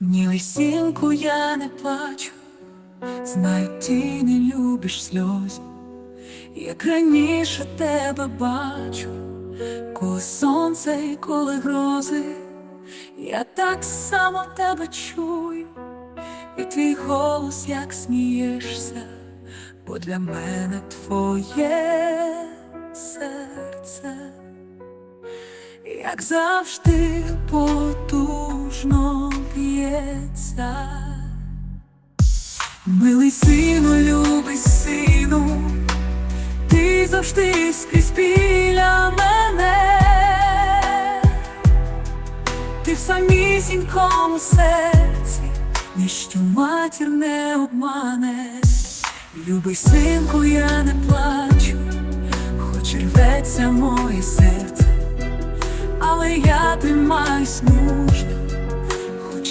Мілий сінку я не плачу, знаю, ти не любиш сльозів, як раніше тебе бачу, коли сонце і коли грози, я так само тебе чую, і твій голос, як смієшся, бо для мене твоє серце, як завжди потужно б'ється. Милий сину, любий сину, ти завжди скрізь біля мене, ти в самісінькому серці, ніщо матір не обмане. Любий синку, я не плачу, хоч рветься моє серце, але я тримаюсь мужньо,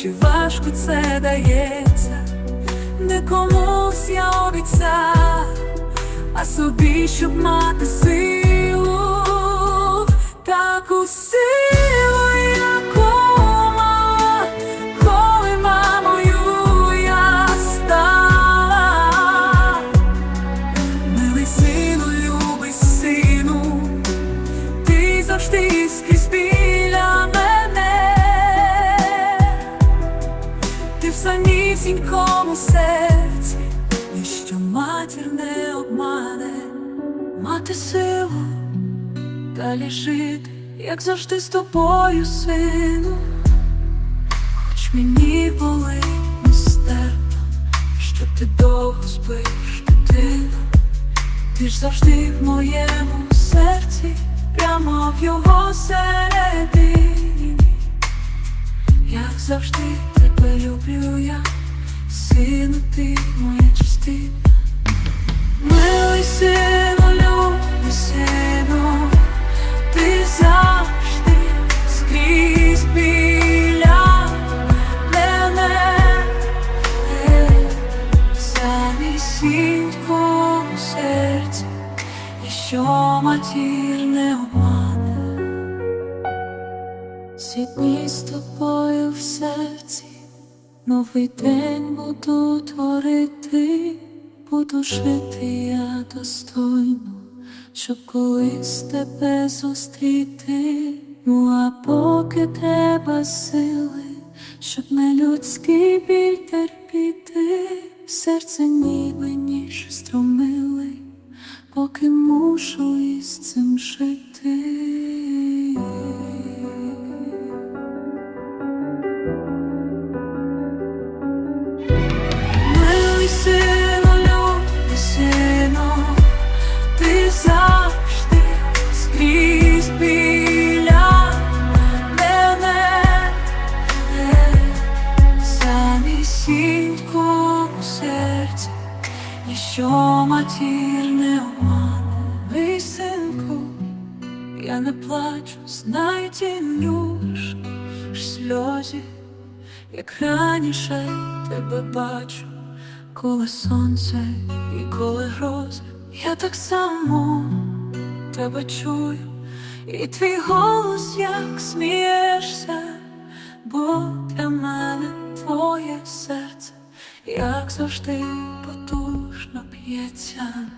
і важко це дається, не комусь я обіцяв, а собі, щоб мати силу, так силу, самісінькому серці, ніщо матір не обмане, мати силу далі жити, як завжди з тобою, сину, хоч мені болить нестерпно, що ти довго спиш, дитину. Ти ж завжди в моєму серці, прямо в його середині, як завжди тебе люблю я, сину, ти моя частина. Милий сину, любий сину, ти завжди скрізь біля мене. Е, Самісінькому серці, і що матір не обмане, всі дні з тобою в серці, новий день буду творити, буду жити я достойно, щоб колись тебе зустріти, ну а поки треба сили, щоб не людський біль терпіти, серце ніби ніж струмилий, поки мушу із цим жити. Матір не обмане, Мій я не плачу, знаю, ти любиш сльозі, як раніше тебе бачу, коли сонце і коли грози, я так само тебе чую, і твій голос, як смієшся, бо для мене твоє серце, як завжди 也将